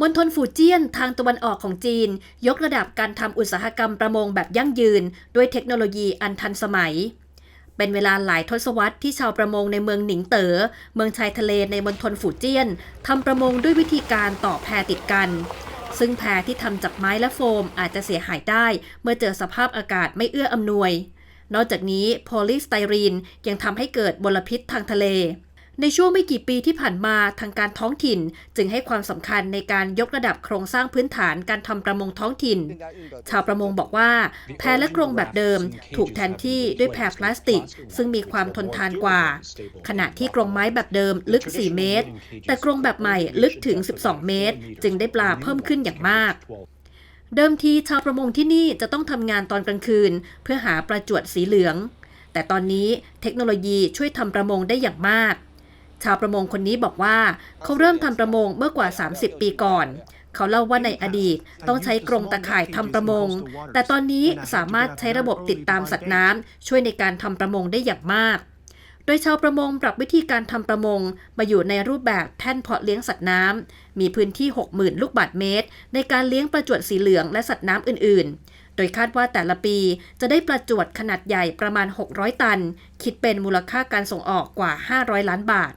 มณฑลฟูเจี้ยนทางตะวันออกของจีน ยกระดับการทำอุตสาหกรรมประมงแบบยั่งยืน ด้วยเทคโนโลยีอันทันสมัย เป็นเวลาหลายทศวรรษที่ชาวประมงในเมืองหนิงเต๋อเมืองชายทะเลในมณฑลฟูเจี้ยนทำประมงด้วยวิธีการต่อแพติดกัน ซึ่งแพที่ทำจากไม้และโฟมอาจจะเสียหายได้ เมื่อเจอสภาพอากาศไม่เอื้ออำนวย นอกจากนี้โพลีสไตรีนยังทำให้เกิดมลพิษทางทะเล ในช่วงไม่กี่ปีที่ผ่านมาทางการท้องถิ่น จึงให้ความสำคัญในการยกระดับโครงสร้างพื้นฐานการทำประมงท้องถิ่น ชาวประมงบอกว่า แพและกรงแบบเดิม ถูกแทนที่ด้วยแพพลาสติก ซึ่งมีความทนทานกว่า ขณะที่กรงไม้แบบเดิมลึก 4 เมตร แต่กรงแบบใหม่ลึกถึง 12 เมตร จึงได้ปลาเพิ่มขึ้นอย่างมากเดิมทีชาวประมงที่นี่จะต้องทำงานตอนกลางคืน เพื่อหาประจวดสีเหลือง แต่ตอนนี้เทคโนโลยีช่วยทำประมงได้อย่างมาก ชาวประมงคนนี้บอกว่าเขาเริ่มทำประมงเมื่อกว่า 30 ปีก่อน เขาเล่าว่าในอดีตต้องใช้กรงตะข่ายทำประมง แต่ตอนนี้สามารถใช้ระบบติดตามสัตว์น้ำช่วยในการทำประมงได้อย่างมาก โดยชาวประมงปรับวิธีการทำประมง มาอยู่ในรูปแบบแท่นเพาะเลี้ยงสัตว์น้ำมีพื้นที่ 60,000 ลูกบาศก์เมตร ในการเลี้ยงประจวดสีเหลืองและสัตว์น้ำอื่นๆโดยคาดว่าแต่ละปีจะได้ประจวดขนาดใหญ่ประมาณ 600 ตัน คิดเป็นมูลค่าการส่งออกกว่า 500 ล้านบาท